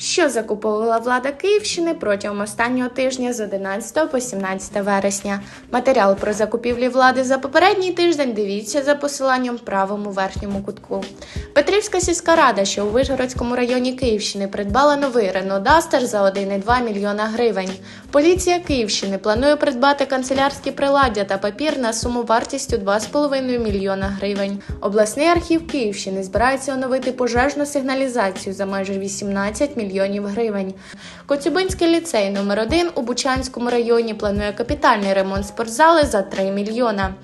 Що закуповувала влада Київщини протягом останнього тижня з 11 по 17 вересня? Матеріал про закупівлі влади за попередній тиждень дивіться за посиланням в правому верхньому кутку. Петрівська сільська рада, що у Вишгородському районі Київщини, придбала новий Renault Duster за 1,2 мільйона гривень. Поліція Київщини планує придбати канцелярські приладдя та папір на суму вартістю 2,5 мільйона гривень. Обласний архів Київщини збирається оновити пожежну сигналізацію за майже 18 мільйонів гривень. Коцюбинський ліцей номер 1 у Бучанському районі планує капітальний ремонт спортзали за 3 мільйона.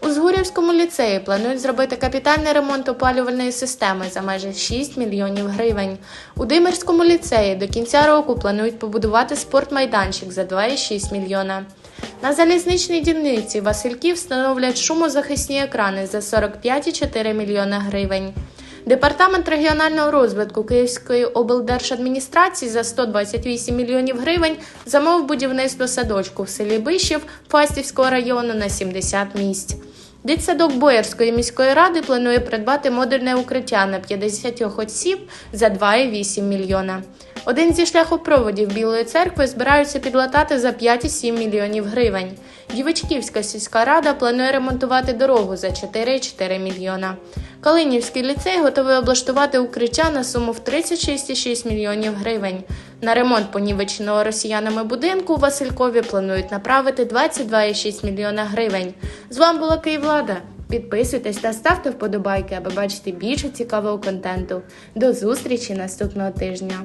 У Згурівському ліцеї планують зробити капітальний ремонт опалювальної системи за майже 6 мільйонів гривень. У Димирському ліцеї до кінця року планують побудувати спортмайданчик за 2,6 мільйона. На залізничній дільниці Васильків встановлять шумозахисні екрани за 45,4 мільйона гривень. Департамент регіонального розвитку Київської облдержадміністрації за 128 мільйонів гривень замовив будівництво садочку в селі Бишів Фастівського району на 70 місць. Дитсадок Боярської міської ради планує придбати модульне укриття на 50 осіб за 2,8 мільйона. Один зі шляхопроводів Білої церкви збираються підлатати за 5,7 мільйонів гривень. Дівичківська сільська рада планує ремонтувати дорогу за 4,4 мільйона. Калинівський ліцей готовий облаштувати укриття на суму в 36,6 мільйонів гривень. На ремонт понівеченого росіянами будинку у Василькові планують направити 22,6 мільйона гривень. З вами була Київлада. Підписуйтесь та ставте вподобайки, аби бачити більше цікавого контенту. До зустрічі наступного тижня.